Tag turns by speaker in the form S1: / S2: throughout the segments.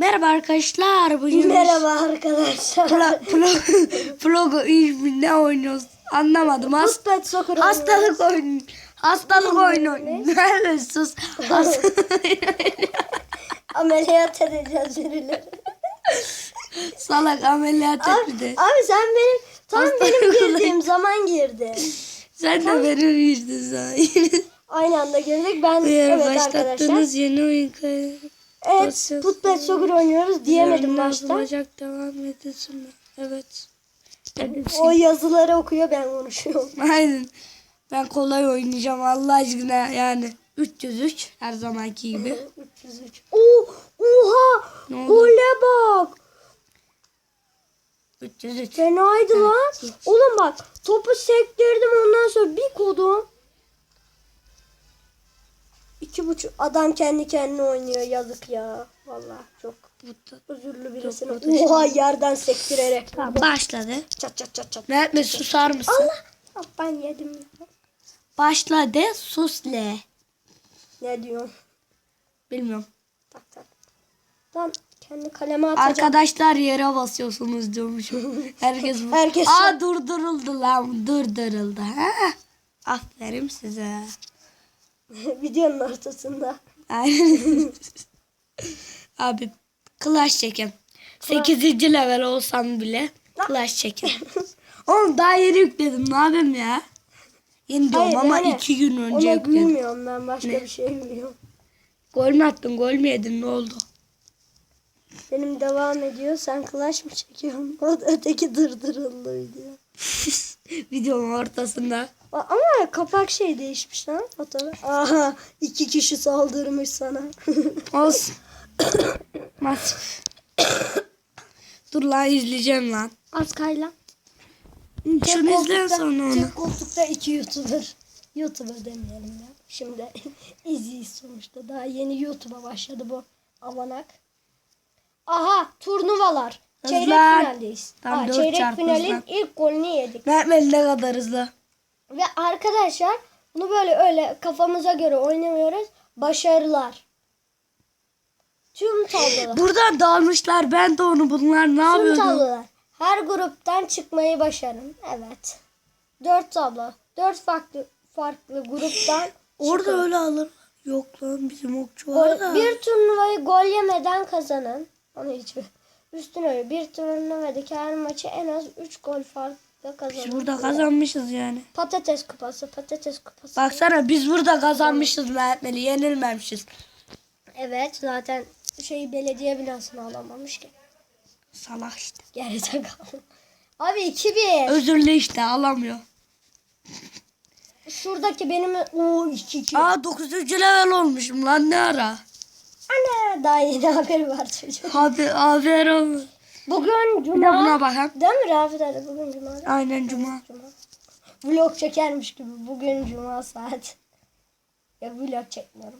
S1: Merhaba arkadaşlar. Bugün
S2: Merhaba arkadaşlar.
S1: Pla, pla, Plogo ismi ne oynuyoruz? Anlamadım. Has,
S2: Futbol soccer
S1: hastalık oyunu. Hastalık oyunu. Nerede sus? Hastalık
S2: Ameliyat edeceğiz birileri.
S1: Salak ameliyat
S2: Abi,
S1: etti.
S2: abi sen benim tam
S1: Hastalık
S2: benim girdiğim zaman girdi.
S1: Sen de benim girdin sen.
S2: Aynı anda girdik. Ben
S1: Eğer
S2: evet arkadaşlar.
S1: başlattığınız yeni oyun kaydı.
S2: Evet futbol soccer oynuyoruz diyemedim başta.
S1: Olacak devam edesin mi? Evet.
S2: O yazıları okuyor ben konuşuyorum.
S1: Aynen. Ben kolay oynayacağım Allah aşkına yani. 303 her zamanki gibi.
S2: 303. Oo, oha! Gole bak.
S1: 303.
S2: Fenaydı lan. Oğlum bak topu sektirdim ondan sonra bir kodum. İki buçuk adam kendi kendine oynuyor yazık ya. Vallahi çok özürlü birisine.
S1: kötü şey.
S2: Oha yerden sektirerek.
S1: Tamam başladı.
S2: Çat çat çat çat.
S1: Mehmet susar mısın?
S2: Allah. Ah, Ben yedim.
S1: Başladı susle.
S2: Ne diyorsun?
S1: Bilmiyorum.
S2: Tak tak. Lan kendi kaleme atacağım.
S1: Arkadaşlar yere basıyorsunuz diyormuşum. Herkes bu.
S2: Herkes-
S1: Aa durduruldu lan durduruldu. Ha? Aferin size.
S2: Videonun ortasında.
S1: Aynen. Abi Clash çekem. 8. level olsam bile Clash çekem. Oğlum daha yeni yükledim ne yapayım ya? Yeni diyorum
S2: Hayır,
S1: ama
S2: yani
S1: 2 gün önce
S2: Ona
S1: yükledim.
S2: gülmüyorum ben başka
S1: Ne?
S2: bir şey gülüyorum.
S1: Gol mü attın gol mü yedin ne oldu?
S2: Benim devam ediyor. Sen Clash mı çekiyorsun? O da öteki dırdırıldı video.
S1: Videonun ortasında.
S2: Ama kapak şey değişmiş lan fotoğraf. Aha iki kişi saldırmış sana.
S1: Olsun. Masif. Dur lan izleyeceğim lan.
S2: Az kayla.
S1: Şunu izleyen sonra onu.
S2: Tek koltukta iki YouTuber. YouTuber demeyelim ya. Şimdi iziyiz sonuçta. Daha yeni YouTube'a başladı bu avanak. Aha turnuvalar. Çeyrek
S1: Hızlan.
S2: finaldeyiz.
S1: Tam
S2: Aa,
S1: dört
S2: çeyrek
S1: çarpı
S2: finalin
S1: hızlan.
S2: ilk golünü yedik.
S1: Mehmet ne kadar hızlı.
S2: Ve arkadaşlar bunu böyle öyle kafamıza göre oynamıyoruz. Başarılar. Tüm tablolar.
S1: Buradan dalmışlar ben de onu bunlar ne
S2: Tüm
S1: yapıyordu?
S2: tablolar. Her gruptan çıkmayı başarın. Evet. Dört tablo. Dört farklı farklı gruptan
S1: Orada
S2: çıkın.
S1: öyle alır. Yok lan bizim okçu var
S2: Gol-
S1: da.
S2: bir turnuvayı gol yemeden kazanın. Onu hiç Üstüne bir turnuvadaki her maçı en az 3 gol
S1: Biz burada kazanmışız yani.
S2: Patates kupası, patates kupası.
S1: Baksana biz burada kazanmışız Mehmet'le yenilmemişiz.
S2: Evet zaten şey belediye binasını alamamış ki.
S1: Salak işte.
S2: Gerizekalı. Abi 2-1.
S1: Özürlü işte alamıyor.
S2: Şuradaki benim o 2-2.
S1: Aa 9. level olmuşum lan ne ara.
S2: Ana daha yeni haberi var çocuk.
S1: Abi haber olmuş.
S2: Bugün
S1: Bir de
S2: cuma.
S1: buna bakın.
S2: Değil mi Rafet abi bugün cuma?
S1: Aynen cuma.
S2: Cuma. Vlog çekermiş gibi bugün cuma saat. Ya vlog çekmiyorum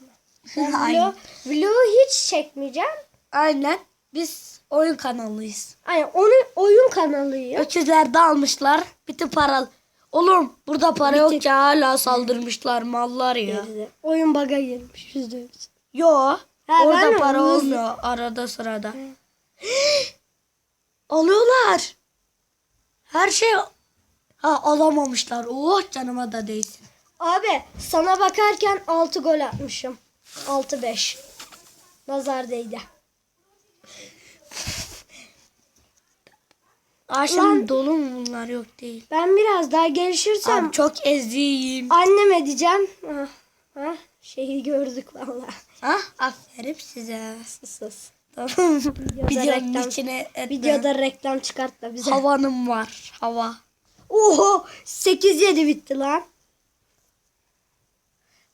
S2: ben. Vlog, vlogu hiç çekmeyeceğim.
S1: Aynen. Biz oyun kanalıyız.
S2: Aynen onun oyun kanalıyım.
S1: Öküzler dalmışlar. Bütün paralı. Oğlum burada para
S2: Bitti.
S1: yok ya hala saldırmışlar mallar ya.
S2: Oyun baga girmiş yüzde yüz.
S1: Yo.
S2: Ha,
S1: orada para olmuyor arada sırada. Alıyorlar. Her şey ha alamamışlar. Oh canıma da değsin.
S2: Abi sana bakarken 6 gol atmışım. 6-5. Nazar değdi.
S1: Akşam dolu mu bunlar yok değil.
S2: Ben biraz daha gelişirsem
S1: Abi çok eziyim.
S2: anneme diyeceğim. Ah, ah, şeyi gördük valla.
S1: Ah aferin size.
S2: Sus sus.
S1: Tamam. Videonun
S2: reklam-
S1: içine etme.
S2: Videoda reklam çıkartma bize.
S1: Havanım var. Hava.
S2: Oho 8-7 bitti lan.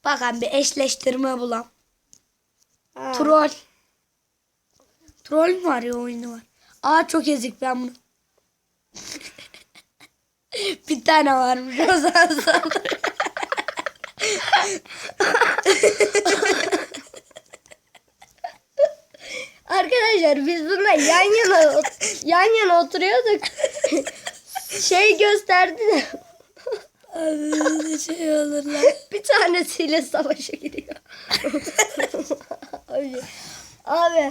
S1: Bakın bir eşleştirme bulam.
S2: Ha.
S1: Troll. Troll mü var ya oyunu var. Aa çok ezik ben bunu. bir tane varmış o zaman
S2: Arkadaşlar biz bununla yan yana ot- yan yana oturuyorduk. şey gösterdi de
S1: Abi ne şey olur lan.
S2: bir tanesiyle savaşa giriyor. abi, abi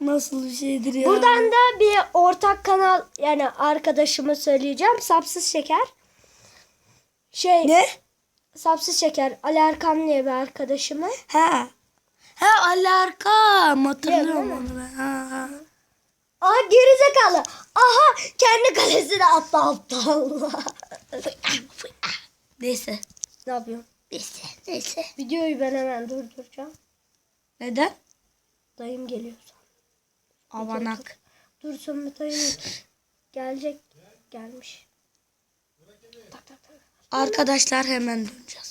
S1: Nasıl bir şeydir ya?
S2: Buradan da bir ortak kanal yani arkadaşımı söyleyeceğim. Sapsız Şeker. Şey
S1: Ne?
S2: Sapsız Şeker Ali Erkan diye bir arkadaşımı.
S1: Ha. Ha Ali Erkam. Hatırlıyorum onu ben. Ha, ha.
S2: Aha gerizekalı. Aha kendi kalesine attı aptal.
S1: Neyse.
S2: ne yapıyorsun?
S1: Neyse. Neyse.
S2: Videoyu ben hemen durduracağım.
S1: Neden?
S2: Dayım geliyor.
S1: Avanak.
S2: Dursun bir dayım gelecek. Gelmiş. Tak tak tak.
S1: Arkadaşlar hemen döneceğiz.